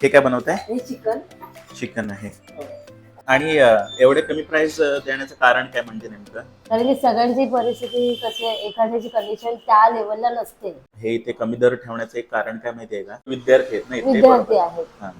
हे काय बनवत आहे हे चिकन. चिकन आहे. आणि अ, एवढे कमी प्राइस देण्याचं कारण काय म्हणजे नेमकं? कारण की सगळ्यांची परिस्थिती कशी आहे एखाद्याची कंडिशन त्या लेवलला नसते. हे इथे कमी दर ठेवण्याचं एक कारण काय माहितीये का? विद्यार्थी आहेत ना इथे विद्यार्थी बरोबर. आहेत. हा.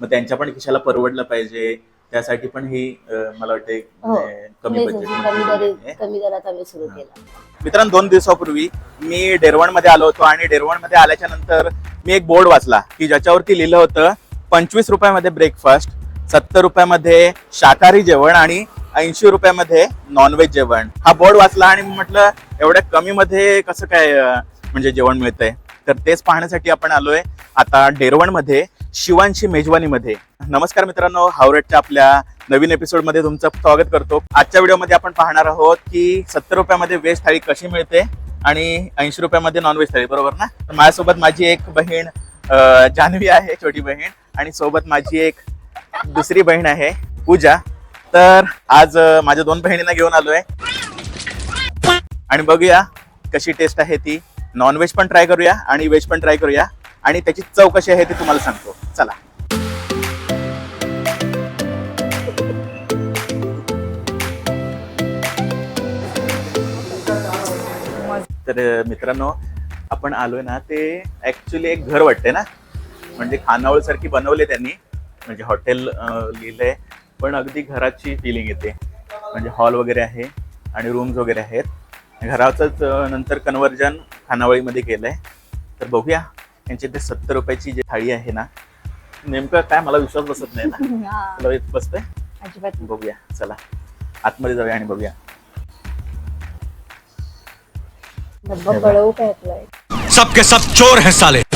मग त्यांच्या पण खिशाला परवडलं पाहिजे त्यासाठी पण ही अ, मला वाटते हो. कमी बजेट कमी दरी कमी दरात आम्ही सुरू केला. मित्रांनो दोन दिवसापूर्वी मी डेरवणमध्ये आलो होतो आणि डेरवणमध्ये आल्याच्यानंतर मी एक बोर्ड वाचला की ज्याच्यावरती लिहिलं होतं पंचवीस रुपयामध्ये ब्रेकफास्ट सत्तर रुपयामध्ये शाकाहारी जेवण आणि ऐंशी रुपयामध्ये नॉनव्हेज जेवण. हा बोर्ड वाचला आणि म्हटलं एवढ्या कमी मध्ये कसं काय म्हणजे जेवण मिळतंय? तर तेच पाहण्यासाठी आपण आलोय. आता डेरवणमध्ये शिवांशी मेजवानीमध्ये. नमस्कार मित्रांनो हावरेटच्या आपल्या नवीन एपिसोडमध्ये तुमचं स्वागत करतो. आजच्या व्हिडिओमध्ये आपण पाहणार आहोत की सत्तर रुपयामध्ये व्हेज थाळी कशी मिळते आणि ऐंशी रुपयामध्ये नॉनव्हेज थाळी बरोबर ना? तर माझ्यासोबत माझी एक बहीण जान्हवी आहे छोटी बहीण आणि सोबत माझी एक दुसरी बहीण आहे पूजा. तर आज माझ्या दोन बहिणींना घेऊन आलोय. आणि बघूया कशी टेस्ट आहे ती. नॉनव्हेज पण ट्राय करूया आणि व्हेज पण ट्राय करूया. आणि त्याची चव कशी आहे ती तुम्हाला सांगतो. चला. तर मित्रांनो आपण आलोय ना ते ऍक्च्युली एक घर वाटते ना. म्हणजे खानावळ सारखी बनवले त्यांनी. म्हणजे हॉटेल लिहिलंय. पण अगदी घराची फिलिंग येते. म्हणजे हॉल वगैरे आहे आणि रूम्स वगैरे आहेत. घराचंच नंतर कन्वर्जन खानावळीमध्ये केलंय. तर बघूया. यांची ते सत्तर रुपयाची जी थाळी आहे ना नेमकं काय मला विश्वास बसत नाही ना. तुला येत बसतंय? अजिबात. बघूया चला. आतमध्ये जाऊया आणि बघूया. डब्बा कळवू काय आपलाय सब के सब चोर हैं साले।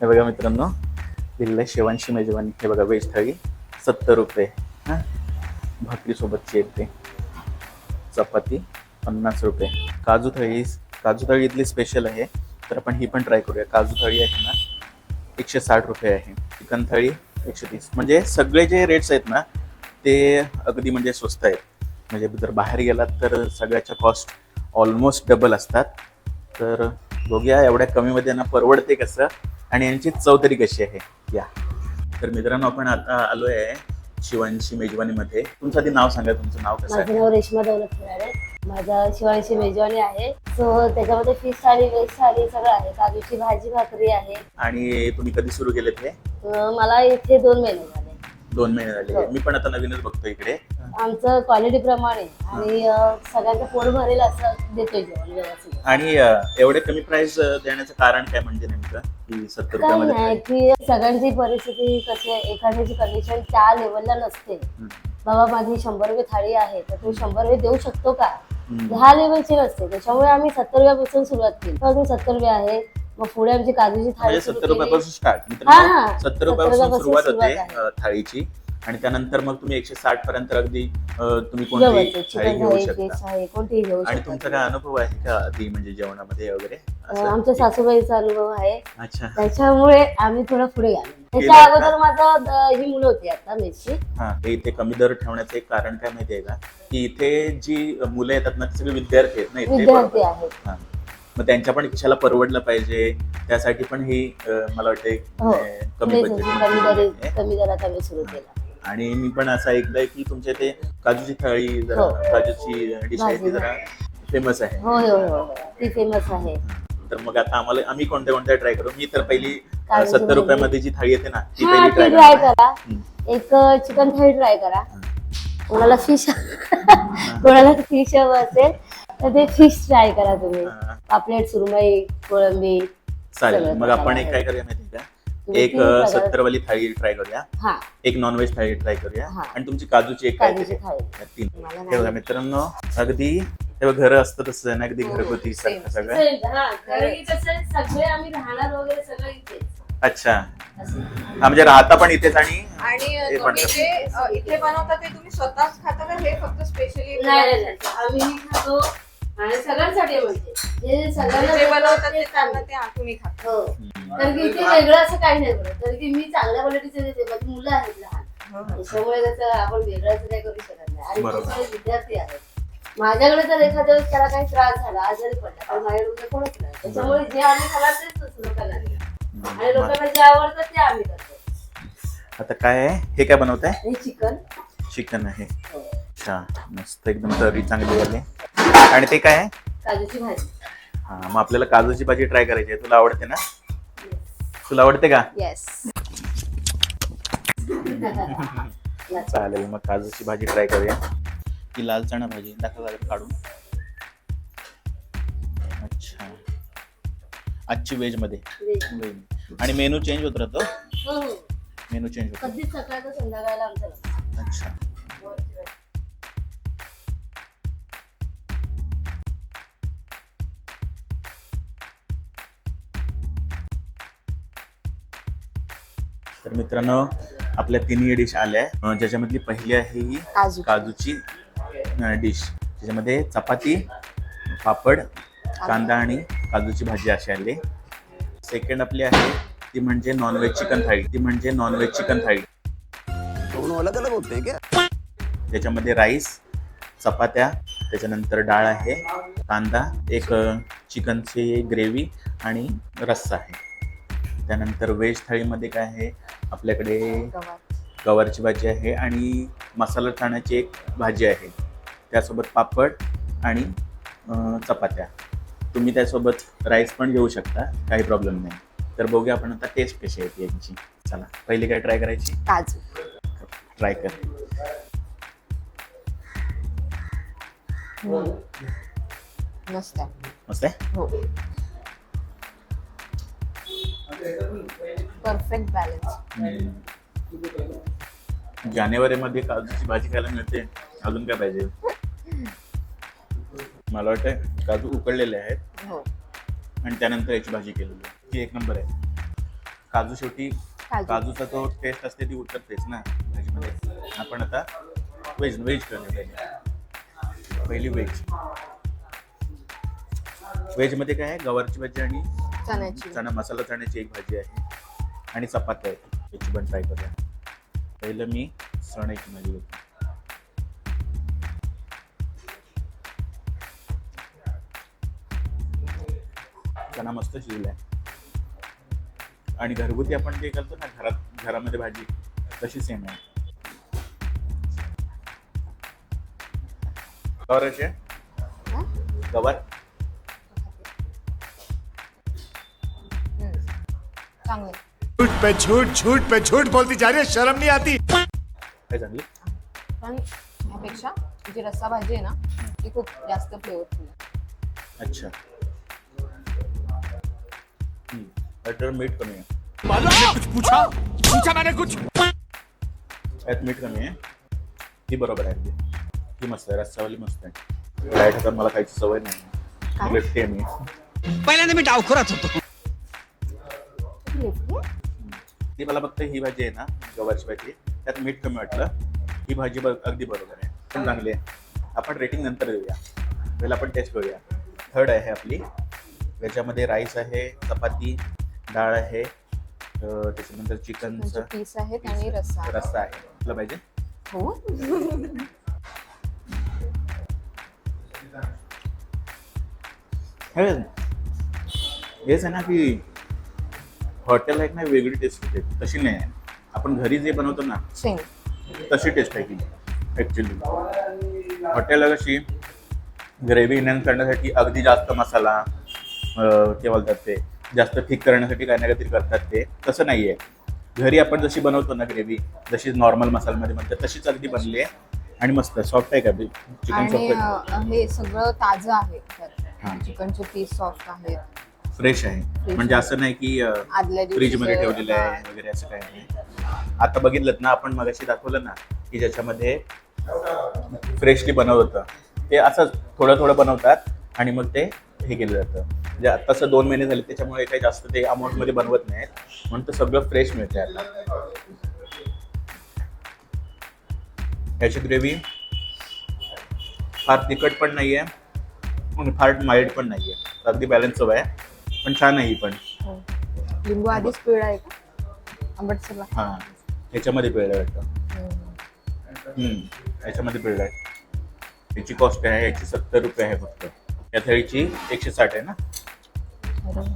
हे बघा मित्रांनो दिल्ली शेवांशी मेजवानी. हे बघा व्हेज थाळी. सत्तर रुपये. हा? भाकरी सोबतची येते चपाती पन्नास रुपये. काजू थाळी काजू थाळी इथली स्पेशल आहे. तर आपण ही पण ट्राय करूया. काजू थाळी आहे ना एकशे साठ रुपये आहे. चिकन थाळी एकशे तीस. म्हणजे सगळे जे रेट्स आहेत ना ते अगदी म्हणजे स्वस्त आहेत. म्हणजे जर बाहेर गेलात तर सगळ्याच्या कॉस्ट ऑलमोस्ट डबल असतात. तर बघूया एवढ्या कमीमध्ये यांना परवडते कसं आणि यांची चव तरी कशी आहे. या. तर मित्रांनो आपण आता आलो आहे शिवांशी मेजवानीमध्ये. तुमचं आधी नाव सांगा तुमचं नाव कसं आहे? नाव रेश्मा दौलत आहे. माझा शिवायची मेजवानी आहे. सो त्याच्यामध्ये फिश थाळी व्हेज थाळी सगळं आहे. काजूची भाजी भाकरी आहे. आणि तुम्ही कधी सुरू केलेत हे? अं, मला इथे दोन महिने झाले. दोन महिने झाले. हो. मी पण आता नवीनच बघतो इकडे. आमचं क्वालिटी प्रमाणे आणि अं, सगळ्यांचं पोट भरेल असं देतोय जेवण व्यवस्थित. आणि अं, एवढे कमी प्राइस देण्याचं कारण काय म्हणजे नेमकं? की सत्तर नाही? की सगळ्यांची परिस्थिती कशी आहे? एखाद्याची कंडिशन त्या लेवलला नसते. बाबा माझी शंभर रुपये थाळी आहे तर तू शंभर रुपये देऊ शकतो का. ह्या लेवलची नसते त्याच्यामुळे आम्ही सत्तर रुपयापासून सुरुवात केली अजून सत्तर रुपये आहे मग पुढे आमची काजूची थाळी सुरू सत्तर केली. रुपयापासून स्टार्ट हा, हा. सत्तर रुपयापासून रुपयापासून सुरुवात होते सुरुवात आहे. अं, थाळीची आणि त्यानंतर मग तुम्ही एकशे साठ पर्यंत अगदी अं, तुम्ही कोणती थाळी चिकन घेऊ थाळी शकता फिश थाळी कोणतीही घेऊ आणि शकता तुमचा काय अनुभव आहे का आधी म्हणजे जेवणामध्ये वगैरे? आमच्या सासूबाईचा अनुभव आहे. अच्छा. त्याच्यामुळे आम्ही थोडं पुढे गेलो त्याच्या? अगोदर माझं अं, ही मुलं होती आता मेसची हा हे इथे कमी दर ठेवण्याचं एक कारण काय माहितीये का? की इथे जी मुलं येतात ना ती सगळे विद्यार्थी आहेत ना इथे? विद्यार्थी बरोबर. आहेत. हा. मग त्यांच्या पण खिशाला परवडलं पाहिजे. त्यासाठी पण ही अं, मला वाटते हो. अं, कमी तेच budget कमी दरी मध्ये आहे. कमी दरात आम्ही सुरू केला. आणि मी पण असं ऐकलंय की तुमच्या इथे काजूची थाळी जरा हो. काजूची डिश आहे ती भाजी. जरा फेमस आहे. होय होय होय ती फेमस आहे. तर मग आता आम्हाला आम्ही कोणत्या कोणत्या ट्राय करू? मी तर पहिली सत्तर. रुपयामध्ये जी थाळी येते ना ती हा पहिली ती ट्राय ट्राय करा. एक चिकन थाळी ट्राय करा. कोणाला फिश कोणाला फिश हवं असेल तर ते फिश ट्राय करा तुम्ही. पापलेट सुरमई कोळंबी. चालेल. सगळं मग आपण एक. काय करूया माहिती? एक तीन प्रकार- सत्तर वाली थाळी ट्राय करूया. हा. एक नॉनव्हेज थाळी ट्राय करूया. हा. आणि तुमची काजूची एक तीन. हे बघा मित्रांनो अगदी हे बघ, घरं असतं तसं आहे ना अगदी घरगुती सारखं सगळं. हा, की कसं आहे, सगळे आम्ही राहणार वगैरे सगळं इथे. अच्छा. हा म्हणजे राहता पण इथेच आणि आणि हे पण तुम्ही जे अ, इथे बनवता ते तुम्ही स्वतःच खाता का? हे फक्त स्पेशली. आम्ही खातो. आणि सगळ्यांसाठी म्हणजे. जे सगळ्यांना जे बनवतात ते त्यांना. ते आ- तुम्ही खाता हो. कारण की इथे वेगळं असं काही नाही बरं कारण की मी चांगल्या क्वालिटीचे देते माझी मुलं आहेत लहान. त्याच्यामुळे कसं आपण वेगळंच काही करू शकत नाही. आणि. सगळे विद्यार्थी आहेत. माझ्याकडे जर एखाद्या वेळेस त्याला काही त्रास झाला आजारी पडला तर माझ्याकडे कोणच नाही. त्याच्यामुळे जे आम्ही खाणार तेच लोकांना. आणि लोकांना जे आवडतं ते आम्ही करतो. आता काय आहे? हे काय बनवत आहे हे चिकन. चिकन आहे. अच्छा मस्त एकदम तरी चांगली झाली. आणि ते काय? आहे काजूची भाजी. हा मग आपल्याला काजूची भाजी ट्राय करायची आहे. तुला आवडते ना? तुला आवडते का? येस चालेल मग काजूची भाजी ट्राय करूया. ही लाल चणा भाजी दाखवा जरा काढून. अच्छा. आजची व्हेजमध्ये. आणि मेनू चेंज होत राहतो? मेनू चेंज होतो. कधीच सकाळचं संध्याकाळला आमचं नसतं. अच्छा. तर मित्रांनो आपल्या तिन्ही डिश आल्या आहे. ज्याच्यामधली पहिली आहे ही काजू. काजूची डिश. त्याच्यामध्ये चपाती पापड कांदा आणि काजूची भाजी अशी आली. सेकंड आपली आहे ती म्हणजे नॉनव्हेज चिकन थाळी ती म्हणजे नॉनव्हेज चिकन थाळी दोनों अलग अलग होते क्या? त्याच्यामध्ये राईस चपात्या त्याच्यानंतर डाळ आहे कांदा एक चिकनची ग्रेव्ही आणि रस्सा आहे. त्यानंतर व्हेज थाळीमध्ये काय आहे? आपल्याकडे गवारची भाजी आहे आणि मसाला चण्याची एक भाजी आहे. त्यासोबत पापड आणि चपात्या. तुम्ही त्यासोबत राईस पण घेऊ शकता काही प्रॉब्लेम नाही. तर बघूया आपण आता टेस्ट कशी येते यांची. चला पहिली काय ट्राय करायची? काजू. ट्राय कर. मस्त आहे. मस्त आहे? हो. परफेक्ट बॅलन्स जानेवारीमध्ये काजूची भाजी खायला मिळते. अजून काय पाहिजे? मला वाटतं काजू उकडलेले आहेत. हो. आणि त्यानंतर याची भाजी केलेली ती एक नंबर आहे. काजू शेवटी काजू. काजूचा जो टेस्ट असते ती उतरतेच ना? भाजीमध्ये आपण आता व्हेज व्हेज करतो पहिली पहिली व्हेज व्हेजमध्ये काय आहे? गवारची भाजी आणि चण्याची. चणा मसाला चण्याची एक भाजी आहे. आणि चपात्या आहे याची पण ट्राय करूया. पहिलं मी चण्याची भाजी घेतो. चणा मस्त शिजलाय. आणि घरगुती आपण जे करतो ना घरात घरामध्ये भाजी तशी सेम आहे. गवार कशी आहे? गवार? चांगले झूठ पे झूठ झूठ पे झूठ बोलती जा रही है शर्म नहीं आती। काय चांगली? पण ह्यापेक्षा जी रस्सा भाजी आहे ना ती खूप जास्त फ्लेवरफुल आहे. अच्छा. हम्म. तर मीठ कमी आहे. कुछ पूछा? पूछा मैंने कुछ। यात मीठ कमी आहे. ती बरोबर आहे. अगदी ती मस्त आहे रस्सावाली मस्त आहे. डायट मला खायची सवय नाही. लेफ्टी आहे मी. पहिल्यांदा मी डावखुराच होतो. ती मला फक्त ही भाजी आहे ना गव्हाची भाजी त्यात मीठ कमी वाटलं. ही भाजी ब- अगदी बरोबर आहे. पण चांगली आहे. आपण रेटिंग नंतर देऊया. पहिला आपण टेस्ट करूया. थर्ड आहे आपली. त्याच्यामध्ये राईस आहे चपाती डाळ आहे त्याच्यानंतर चिकनचं पीस आहेत आणि रस्सा रस्सा आहे. तुला पाहिजे? हो. हे हेच आहे ना की हॉटेल एक नाही वेगळी टेस्ट होते. तशी नाही आहे. आपण घरी जे बनवतो ना सेम तशी टेस्ट आहे की ॲक्च्युली हॉटेलला कशी ग्रेव्ही इनॅन्स करण्यासाठी अगदी जास्त मसाला ते बोलतात ते जास्त थिक करण्यासाठी काही ना काहीतरी करतात ते. तसं नाही आहे घरी आपण जशी बनवतो ना ग्रेव्ही जशी नॉर्मल मसाल्यामध्ये बनतात तशीच अगदी बनली आहे. आणि मस्त सॉफ्ट आहे का? चिकन आणि सॉफ्ट अ, हे सगळं ताजं आहे. हा. चिकनचे पीस सॉफ्ट आहेत. फ्रेश आहे. म्हणजे असं नाही की फ्रीजमध्ये ठेवलेलं आहे वगैरे असं काही नाही. आता बघितलं ना आपण मगाशी दाखवलं ना की ज्याच्यामध्ये फ्रेशली बनवत होतं. ते असंच थोडं थोडं बनवतात आणि मग ते हे केलं जातं. म्हणजे आता तसं दोन महिने झाले त्याच्यामुळे काही जास्त ते amount मध्ये बनवत नाहीत. म्हणून ते सगळं फ्रेश मिळते आता. याची ग्रेव्ही फार तिखट पण नाही आहे आणि फार माइल्ड पण नाही आहे अगदी बॅलन्स हवं आहे. पण छान आहे ही पण. हो. लिंबू आधीच पिळा आहे का? आंबट सगळा हां. याच्यामध्ये पिळलं वाटतं. हम्म, याच्यामध्ये पिळलं आहे. याची कॉस्ट आहे याची सत्तर रुपये आहे फक्त. या थाळीची एकशे साठ आहे ना?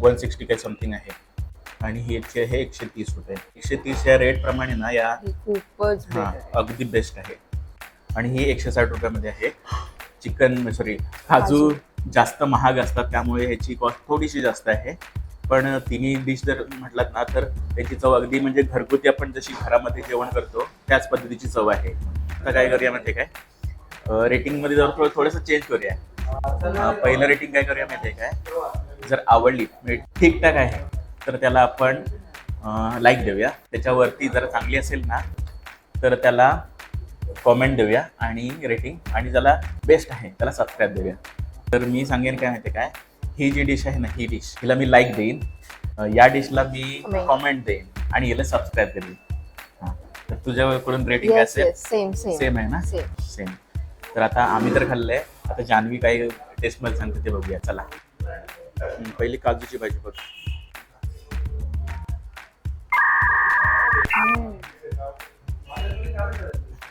वन सिक्स्टी काही समथिंग आहे. आणि ही एकशे हे एकशे तीस रुपये. एकशे तीस या रेट प्रमाणे ना या ही खूपच हा आहे. अगदी बेस्ट आहे. आणि ही एकशे साठ रुपयामध्ये आहे. चिकन सॉरी काजू. जास्त महाग असतात त्यामुळे ह्याची कॉस्ट थोडीशी जास्त आहे. पण तिन्ही डिश जर म्हटलात ना तर त्याची चव अगदी म्हणजे घरगुती आपण जशी घरामध्ये जेवण करतो त्याच पद्धतीची चव आहे. आता काय करूया माहिती काय? रेटिंगमध्ये जर थोडं थोडंसं चेंज करूया. पहिलं रेटिंग काय करूया माहिती आहे काय? जर आवडली म्हणजे ठीकठाक आहे तर त्याला आपण लाईक देऊया. त्याच्यावरती जर चांगली असेल ना तर त्याला कॉमेंट देऊया आणि रेटिंग आणि ज्याला बेस्ट आहे त्याला सबस्क्राईब देऊया. तर मी सांगेन काय माहिती काय? ही जी डिश आहे ना ही डिश हिला मी लाईक देईन. या डिशला मी. कॉमेंट देईन आणि हिला सबस्क्राईब करेन. हां तर तुझ्याकडून रेटिंग काय असेल. same. सेम आहे ना. सेम तर आता आम्ही तर खाल्लंय. आता जान्हवी काय टेस्टमध्ये सांगते ते बघूया. चला. पहिली काजूची भाजी बघ.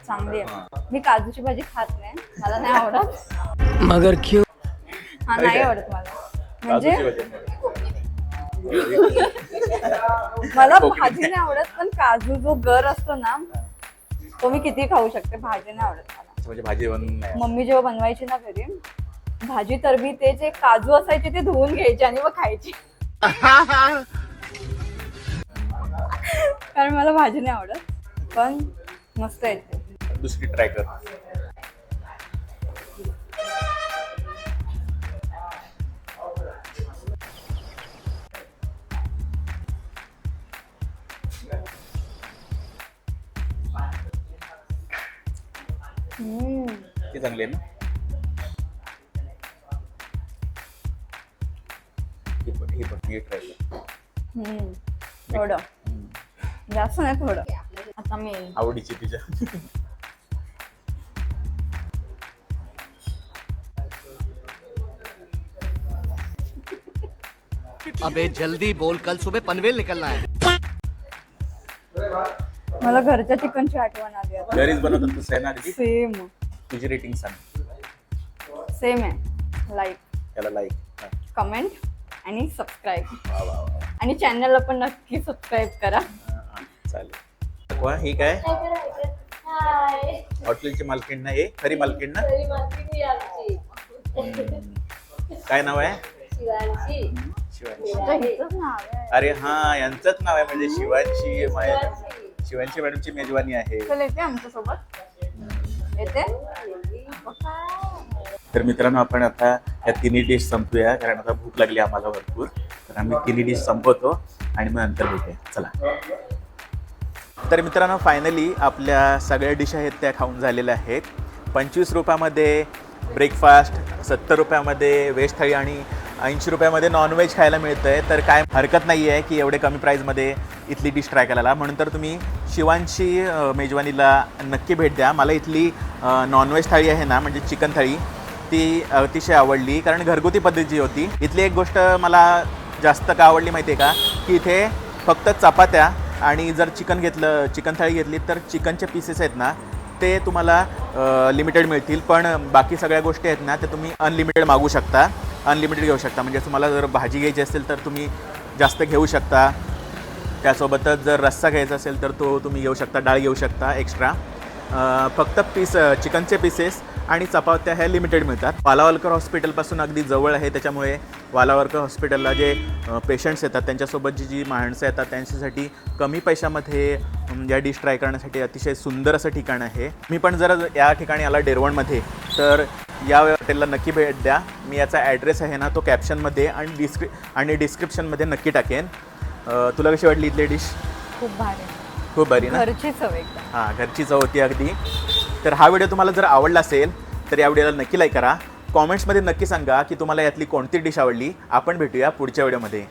चांगली आहे. मी काजूची भाजी खात नाही. मला नाही आवडत. मगर क्यों? हा नाही आवडत मला. म्हणजे? मला. भाजी नाही आवडत पण काजू जो गर असतो ना तो मी किती खाऊ शकते भाजी नाही आवडत मला. म्हणजे भाजी बनवून मम्मी जेव्हा बनवायची ना घरी भाजी तर मी ते जे काजू असायचे ते धुवून घ्यायचे आणि मग खायची. कारण मला भाजी नाही आवडत पण मस्त येते दुसरी ट्राय कर. ती चांगली ना ही पण ही पण ही ट्राय कर हम्म. थोडं जास्त नाही थोडं आता मी आवडीची तुझ्या अबे जल्दी बोल कल सुबह पनवेल निकलना है मला घरच्या चिकनची आठवण आली आता. घरीच आहे ना अगदी सेम तुझी रेटिंग सांग. सेम आहे. लाईक त्याला लाईक कमेंट आणि सबस्क्राईब वा वा वा. आणि चॅनलला पण नक्की सबस्क्राईब करा. हा, हा, चालेल ही काय? हाय हॉटेलची मालकीण ना हे? खरी मालकीण ना? तरी मालकीण आमची. हम्म. काय नाव आहे? शिवांची शिवांशी. आहे. अरे हा यांचंच नाव आहे म्हणजे शिवांशी मा- शिवांशी. मॅडमची मेजवानी आहे. येते तर मित्रांनो आपण आता या तिन्ही डिश संपूया कारण आता भूक लागली आम्हाला भरपूर. तर आम्ही तिन्ही डिश संपवतो आणि मग नंतर भेटूया. चला. तर मित्रांनो फायनली आपल्या सगळ्या डिश आहेत त्या खाऊन झालेल्या आहेत. पंचवीस रुपयामध्ये ब्रेकफास्ट सत्तर रुपयामध्ये व्हेज थाळी आणि ऐंशी रुपयामध्ये नॉनव्हेज खायला मिळतं आहे तर काय हरकत नाही आहे की एवढे कमी प्राईजमध्ये इथली डिश ट्राय करायला. म्हणून तर तुम्ही शिवांशी मेजवानीला नक्की भेट द्या. मला इथली नॉनव्हेज थाळी आहे ना म्हणजे चिकन थाळी ती अतिशय आवडली. कारण घरगुती पद्धतीची होती इथली एक गोष्ट मला जास्त का आवडली माहिती आहे का? की इथे फक्त चपात्या आणि जर चिकन घेतलं चिकन थाळी घेतली तर चिकनचे पीसेस आहेत ना ते तुम्हाला लिमिटेड मिळतील. पण बाकी सगळ्या गोष्टी आहेत ना ते तुम्ही अनलिमिटेड मागू शकता. अनलिमिटेड घेऊ शकता. म्हणजे तुम्हाला जर भाजी घ्यायची असेल तर तुम्ही जास्त घेऊ शकता. त्यासोबतच जर रस्सा घ्यायचा असेल तर तो तुम्ही घेऊ शकता डाळ घेऊ शकता एक्स्ट्रा फक्त पीस चिकनचे पीसेस आणि चपात्या ह्या लिमिटेड मिळतात. वालावलकर हॉस्पिटलपासून अगदी जवळ आहे. त्याच्यामुळे वालावलकर हॉस्पिटलला जे पेशंट्स येतात त्यांच्यासोबत जी जी माणसं येतात त्यांच्यासाठी कमी पैशामध्ये या डिश ट्राय करण्यासाठी अतिशय सुंदर असं ठिकाण आहे. मी पण जर या ठिकाणी आला डेरवणमध्ये. तर या हॉटेलला नक्की भेट द्या. मी याचा ॲड्रेस आहे ना तो कॅप्शनमध्ये आणि डिस्क्रि आणि डिस्क्रिप्शनमध्ये नक्की टाकेन. तुला कशी वाटली इथली डिश खूप भारी. खूप बरी ना? घरची चव एकदम. हां घरची चव होती अगदी. तर हा व्हिडिओ तुम्हाला जर आवडला असेल तर या व्हिडिओला नक्की लाईक करा. कॉमेंट्समध्ये नक्की सांगा की तुम्हाला यातली कोणती डिश आवडली. आपण भेटूया पुढच्या व्हिडिओमध्ये